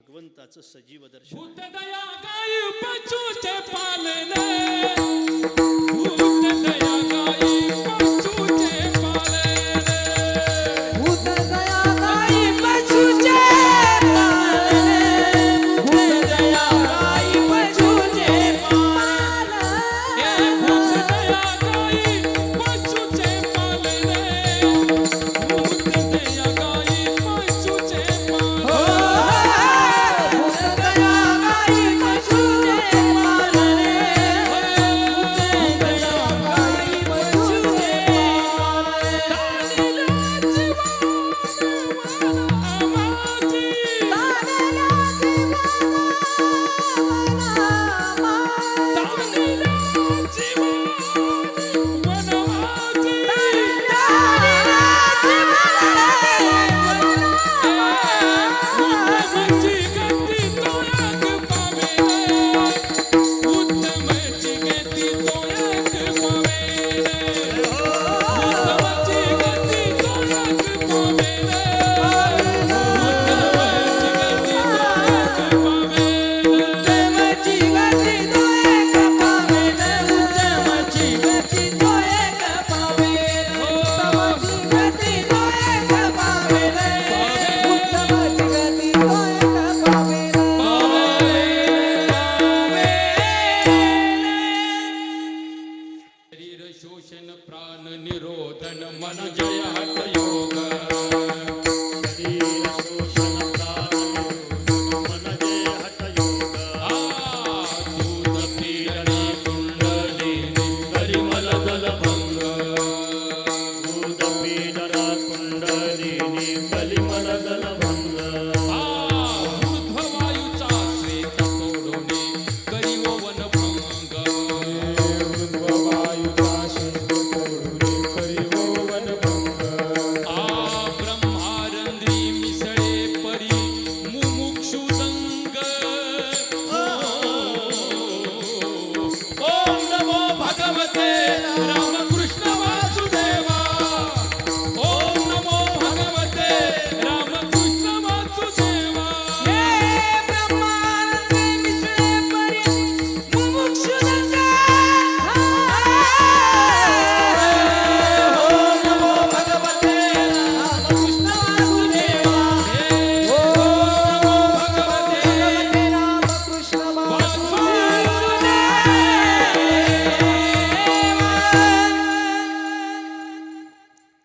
भगवंताचं सजीव दर्शन. Hallelujah. મન જય હટ